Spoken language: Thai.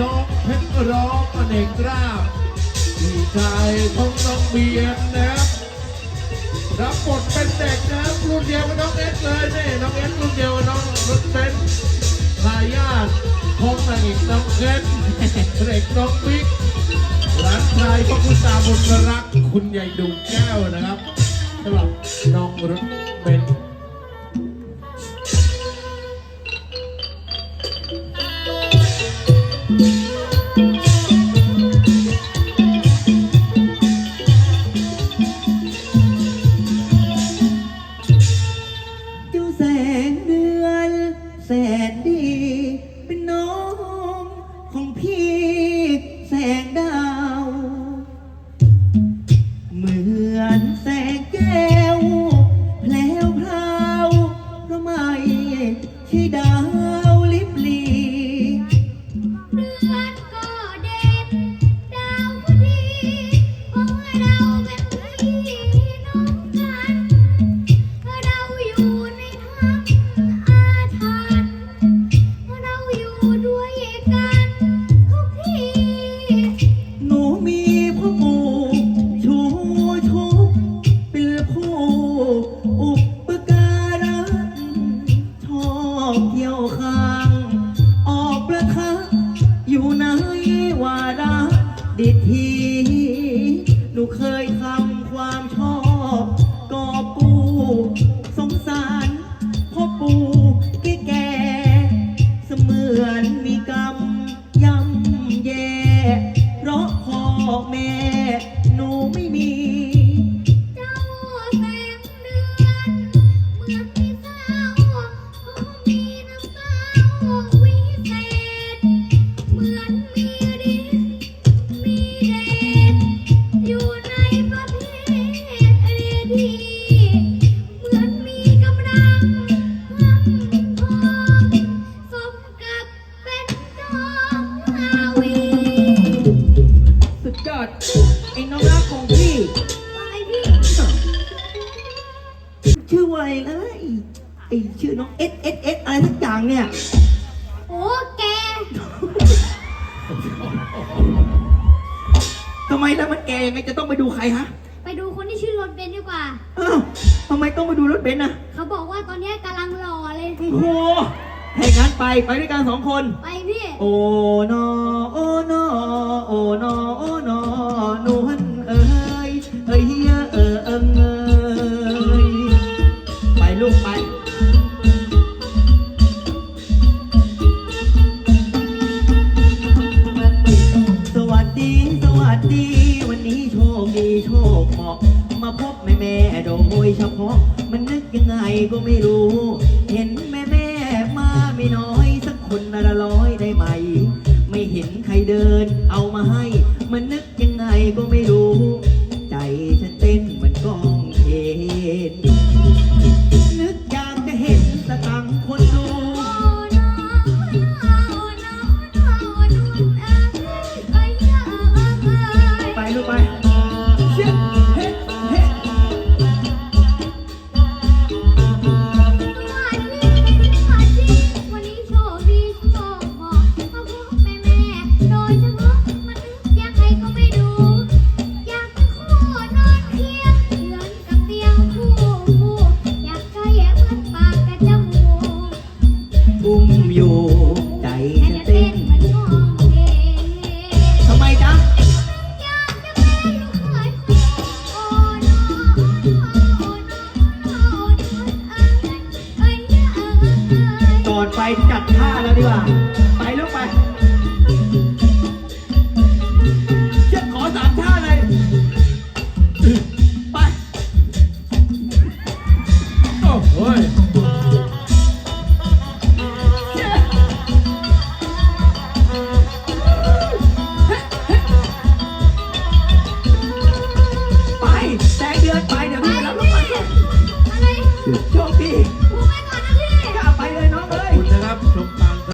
น้องเพชรร้องอเนกราบพี่ชายของน้องเบียนนะครับรับบทเป็นเด็กนะครับรุ่นเดียวกับน้องเอสเลยนี่น้องเอสรุ่นเดียวกับน้องรถเบนทายาทของนางเอกน้องเพชรเด็กน้องบิ๊กหลานชายของคุณตาบุญรักคุณใหญ่ดุแก้วนะครับสำหรับน้องรถเบน ดิทีหนูเคยทำความชอบกอบกู สงสารพ่อปู่แก่แก่เสมือนมีกรรมย่ำแย่ เพราะพ่อแม่ หนูไม่มี ชื่อว่าอะไรนะไอ้ไอ้ชื่อน้องเอสเอสเอสอะไรสักอย่างเนี่ย โอ้แก ทำไมแล้วมันแกยังไงจะต้องไปดูใครฮะไปดูคนที่ชื่อรถเบนซ์ดีกว่า อ้าวทำไมต้องไปดูรถเบนซ์นะเขาบอกว่าตอนนี้กำลังหล่อเลย โอ้โหให้งั้นไปไปด้วยกันสองคน ไปพี่ โอ้นอโอ้นอโอ้นอโอ้นอ มาพบแม่แม่โดยเฉพาะ มันนึกยังไงก็ไม่รู้ เห็นแม่แม่มาไม่น้อยสักคนละร้อยได้ไหม ดีกว่า ไปแล้วไปจะขอสามท่าเลย ไป โอ้โหไปแตงเดือนไป เดี๋ยวพี่รัวัลก่ออะไร โ